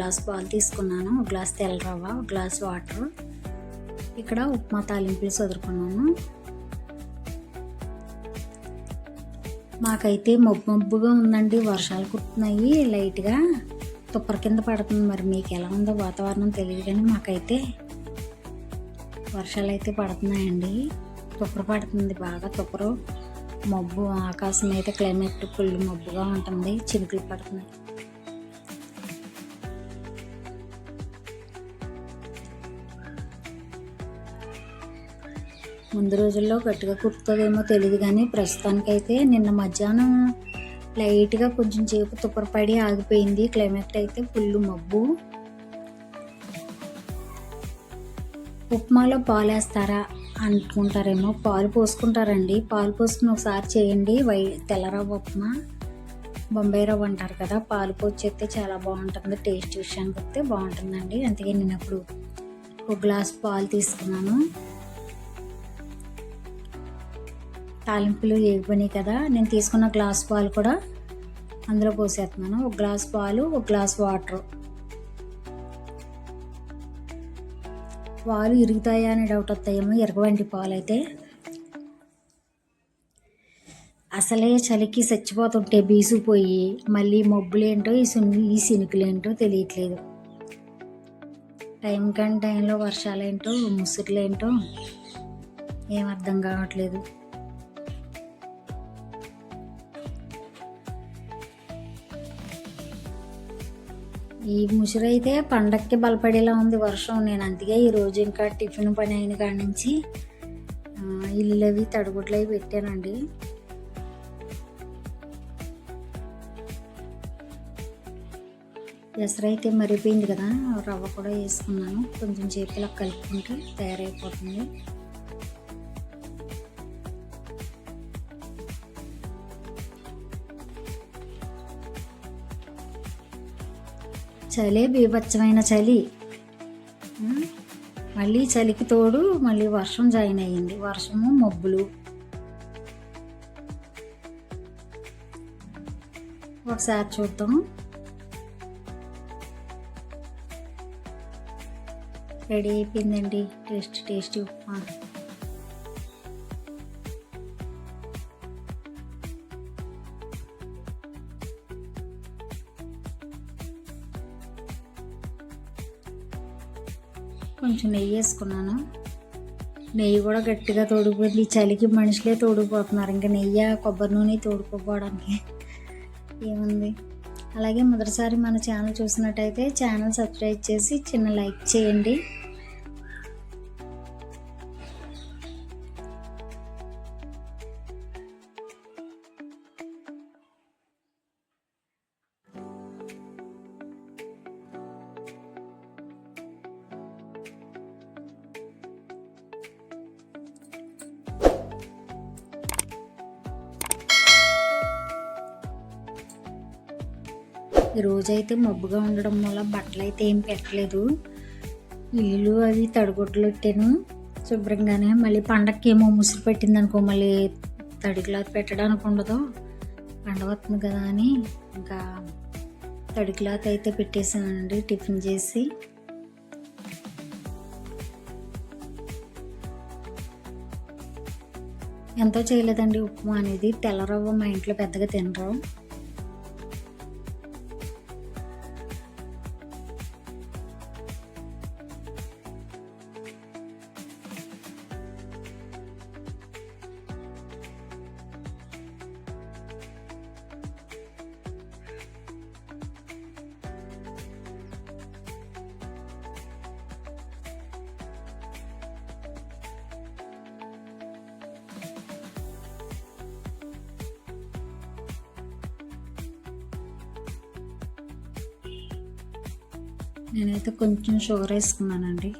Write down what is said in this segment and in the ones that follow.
Glass పాలు తీసుకున్నాను. ఒక గ్లాస్ తెల్ల రవ్వ ఒక గ్లాస్ వాటర్ ఇక్కడ ఉప్మా తాలింపులు చదువుకున్నాను మాకైతే మబ్బు మబ్బుగా ఉందండి. వర్షాలు కుట్టున్నాయి లైట్గా తుప్పర కింద పడుతుంది. మరి మీకు ఎలా ఉందో వాతావరణం తెలియదు కానీ మాకైతే వర్షాలు అయితే పడుతున్నాయండి. తుప్పర పడుతుంది. బాగా తుప్పరు. మబ్బు ఆకాశం అయితే క్లైమేట్ ఫుల్ మబ్బుగా ఉంటుంది. చినుకులు పడుతున్నాయి. ముందు రోజుల్లో గట్టిగా కుడుతుందేమో తెలియదు కానీ ప్రస్తుతానికైతే నిన్న మధ్యాహ్నం లైట్గా కొంచెం సేపు తుప్పరపడి ఆగిపోయింది. క్లైమేట్ అయితే ఫుల్ మబ్బు. ఉప్మాలో పాలు వేస్తారా అనుకుంటారేమో పాలు పోసుకుంటారండి. పాలు పోసుకుని ఒకసారి చేయండి. వై తెల్లరవ్వ ఉప్మా బొంబాయి రవ్వ అంటారు కదా పాలు పోసి చేస్తే చాలా బాగుంటుంది. టేస్ట్ విషయానికి వస్తే బాగుంటుందండి. అందుకే నేను అప్పుడు ఒక గ్లాస్ పాలు తీసుకున్నాను. తాలింపులు వేగిపోయినాయి కదా నేను తీసుకున్న గ్లాస్ పాలు కూడా అందులో పోసేస్తున్నాను. ఒక గ్లాస్ పాలు ఒక గ్లాస్ వాటర్. పాలు ఇరుగుతాయా అనే డౌట్ వస్తాయేమో ఇరగవండి పాలు అయితే అసలే చలికి చచ్చిపోతుంటే బీసుకుపోయి మళ్ళీ మబ్బులేంటో ఈ సున్ని ఈ సినుకులేంటో తెలియట్లేదు. టైం కానీ టైంలో వర్షాలేంటో ముసుగులేంటో ఏం అర్థం కావట్లేదు. ఈ ముసురైతే పండక్కి బలపడేలా ఉంది వర్షం. నేను అందుకే ఈరోజు ఇంకా టిఫిన్ పని అయిన కాడి నుంచి ఇల్లు అవి తడుగుట్లు అవి పెట్టానండి. ఎసరైతే మరిపోయింది కదా రవ్వ కూడా వేసుకున్నాను. కొంచెం చేతిలో కలుపుకుంటే తయారైపోతుంది. చలే బీభత్సమైన చలి. మళ్ళీ చలికి తోడు మళ్ళీ వర్షం జాయిన్ అయ్యింది. వర్షము మబ్బులు. ఒకసారి చూద్దాం. రెడీ అయిపోయిందండి. Taste tasty upma. కొంచెం నెయ్యి వేసుకున్నాను. నెయ్యి కూడా గట్టిగా తోడుకుపోయింది. ఈ చలికి మనుషులే తోడుకుపోతున్నారు. ఇంకా నెయ్యి కొబ్బరి నూనె తోడుకోపోవడానికి ఏముంది? అలాగే మొదటిసారి మన ఛానల్ చూసినట్టయితే ఛానల్ సబ్స్క్రైబ్ చేసి చిన్న లైక్ చేయండి. రోజైతే మబ్బుగా ఉండడం వల్ల బట్టలు అయితే ఏం పెట్టలేదు. ఇల్లు అవి తడిగుడ్లు పెట్టాను. శుభ్రంగానే మళ్ళీ పండక్కి ఏమో ముసురు పెట్టింది అనుకో మళ్ళీ తడి క్లాత్ పెట్టడానికి ఉండదు. పండగ వస్తుంది కదా అని ఇంకా తడి క్లాత్ అయితే పెట్టేసానండి టిఫిన్ చేసి. ఎంతో చేయలేదండి ఉప్మా అనేది. తెల్లరవ్వ మా ఇంట్లో పెద్దగా తినరు. నేనైతే కొంచెం షుగర్ వేసుకున్నానండి.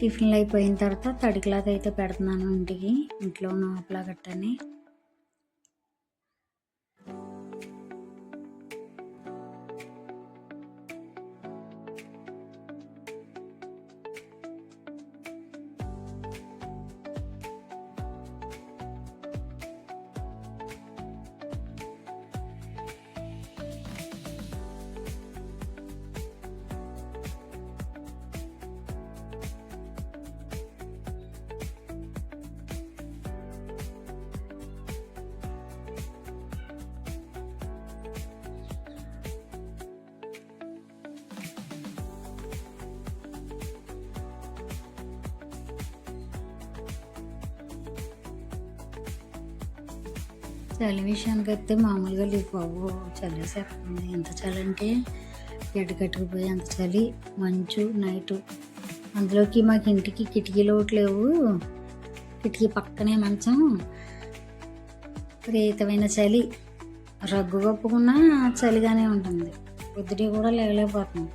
టిఫిన్లు అయిపోయిన తర్వాత తడి అయితే పెడుతున్నాను ఇంటికి ఇంట్లో ఉన్న అప్లా గట్టని చలి విషయానికి అయితే మామూలుగా లేవు బాబు చలి వేసేస్తుంది ఎంత చలి అంటే గడ్డ కట్టుకుపోయి అంత చలి మంచు నైటు. అందులోకి మాకు ఇంటికి కిటికీలు ఒకటి లేవు. కిటికీ పక్కనే మంచం. ప్రేతమైన చలి. రగ్గు కప్పుకున్నా చలిగానే ఉంటుంది. పొద్దుటి కూడా లేవలేకపోతుంది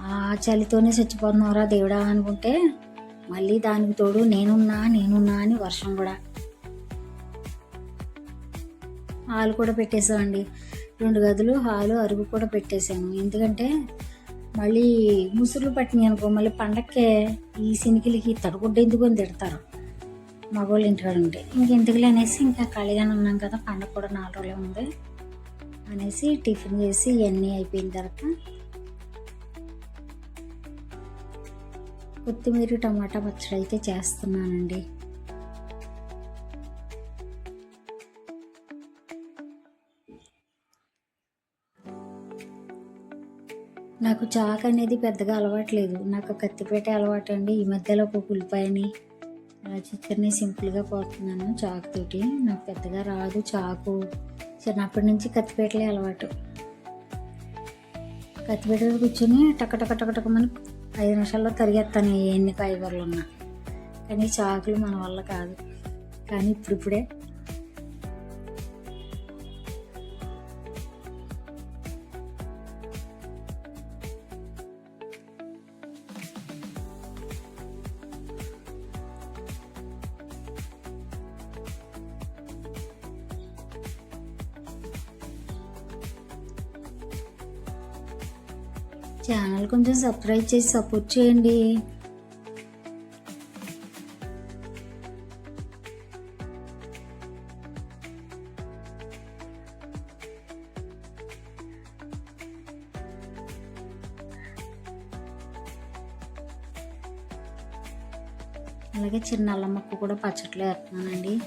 ఆ చలితోనే చచ్చిపోతున్నారా దేవుడా అనుకుంటే మళ్ళీ దానికి తోడు నేనున్నా నేనున్నా అని వర్షం కూడా. హాల్ కూడా పెట్టేసామండి. రెండు గదులు హాలు అరుగు కూడా పెట్టేసాము. ఎందుకంటే మళ్ళీ ముసురులు పట్టినాయి అనుకో మళ్ళీ పండక్కే ఈ సినికిలకి తడగుడ్డ ఎందుకు అని తిడతారు. మగవాళ్ళు ఇంటికాడ ఉంటే. ఇంకెందుకులే అనేసి ఇంకా ఖాళీగానే ఉన్నాం కదా పండగ కూడా నాలుగు రోజులే ఉంది అనేసి టిఫిన్ చేసి ఇవన్నీ అయిపోయిన తర్వాత కొత్తిమీర టమాటా పచ్చడి అయితే చేస్తున్నానండి. నాకు చాక్ అనేది పెద్దగా అలవాట్లేదు. నాకు కత్తిపేట అలవాటు అండి ఈ మధ్యలో ఒక ఉల్లిపాయని అలా చికెన్ని సింపుల్గా పోతున్నాను చాకు తోటి నాకు పెద్దగా రాదు చాకు. చిన్నప్పటి నుంచి కత్తిపేటలే అలవాటు. కత్తిపేట కూర్చొని టక టక ఐదు నిమిషాల్లో తరిగేస్తాను ఎన్ని ఫైబర్లు ఉన్నా. కానీ చాకులు మన వల్ల కాదు. కానీ ఇప్పుడిప్పుడే ఛానల్ కొంచెం సబ్స్క్రైబ్ చేసి సపోర్ట్ చేయండి. అలాగే చిన్న అల్లం ముక్క కూడా పచ్చట్లో వేస్తున్నానండి.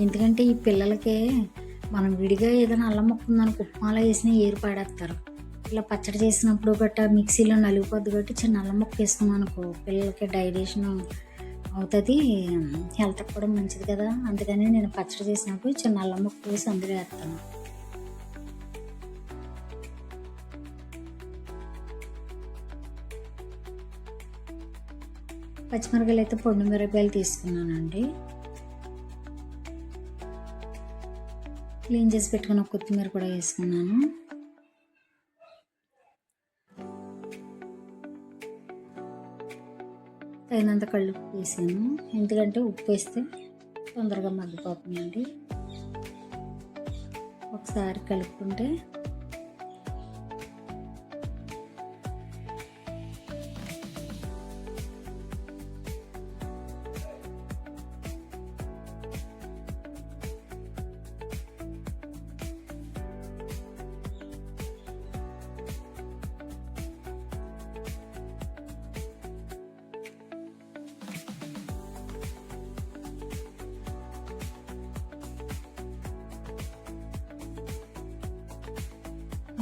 ఎందుకంటే ఈ పిల్లలకి మనం విడిగా ఏదైనా అల్లం ముక్క ఉందనుకో ఉప్మాలో ఏరు పాడేస్తారు. ఇలా పచ్చడి చేసినప్పుడు గట్ట మిక్సీలో నలిగిపోద్ది కాబట్టి చిన్న అల్లం ముక్క వేసుకున్నాం అనుకో. పిల్లలకి డైజెషన్ అవుతుంది. హెల్త్ కూడా మంచిది కదా. అందుకని నేను పచ్చడి చేసినప్పుడు చిన్న అల్లం ముక్క వేసి అందులో వేస్తాను. పచ్చిమిరపకాయలు అయితే పొండు మిరపకాయలు తీసుకున్నానండి. క్లీన్ చేసి పెట్టుకున్న కొత్తిమీర కూడా వేసుకున్నాను. తగినంత కళ్ళు వేసాను. ఎందుకంటే ఉప్పు వేస్తే తొందరగా మగ్గిపోతుందండి. ఒకసారి కలుపుకుంటే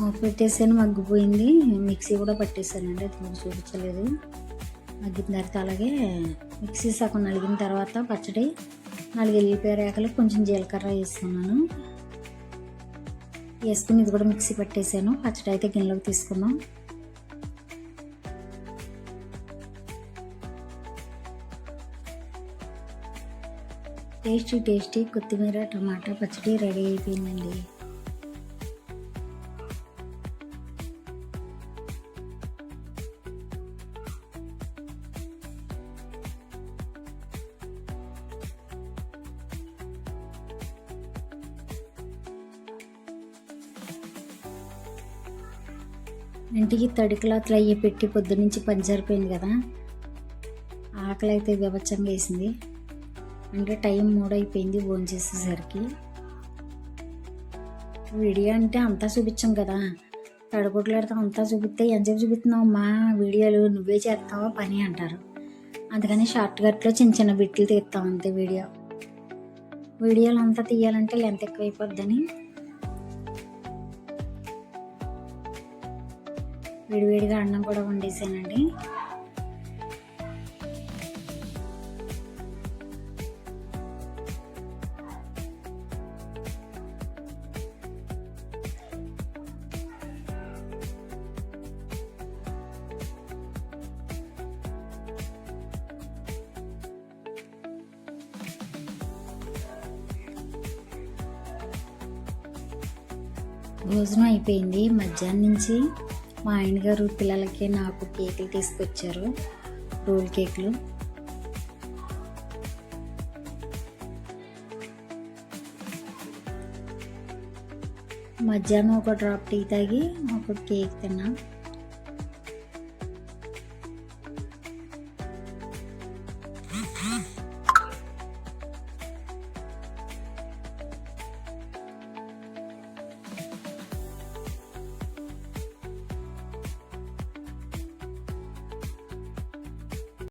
ఆఫ్ పెట్టేసాను మగ్గిపోయింది. మిక్సీ కూడా పట్టేసానండి అది మీరు చూపించలేదు. మగ్గిన తర్వాత అలాగే మిక్సీ సగం నలిగిన తర్వాత పచ్చడి నాలుగు ఎల్లిపాయ రేకలు కొంచెం జీలకర్ర వేసుకున్నాను వేసుకుని ఇది కూడా మిక్సీ పట్టేసాను పచ్చడి అయితే గిన్నెలోకి తీసుకున్నాం టేస్టీ టేస్టీ కొత్తిమీర టమాటా పచ్చడి రెడీ అయిపోయిందండి. ఇంటికి తడి క్లాత్లు అయ్యి పెట్టి పొద్దునుంచి పని సరిపోయింది కదా. ఆకలి అయితే వివచ్చంగా వేసింది. అంటే టైం మూడైపోయింది భోంచేసేసరికి వీడియో అంటే అంతా చూపించాం కదా. తడగొట్లాడితే అంతా చూపిస్తే ఎంతసేపు చూపిస్తున్నావు మా వీడియోలు నువ్వే చేస్తావా పని? అంటారు. అందుకని షార్ట్ కట్లో చిన్న చిన్న బిట్లు తీస్తాం అంతే వీడియో. వీడియోలు అంతా తీయాలంటే లెంత్ ఎక్కువైపోద్దని విడివిడిగా అన్నం కూడా వండేసానండి. భోజనం అయిపోయింది. మధ్యాహ్నం నుంచి మా ఆయనగారు పిల్లలకి నాకు కేకులు తీసుకొచ్చారు రోల్ కేకులు. మధ్యాహ్నం ఒక డ్రాప్ టీ తాగి ఒక కేక్ తిన్నా.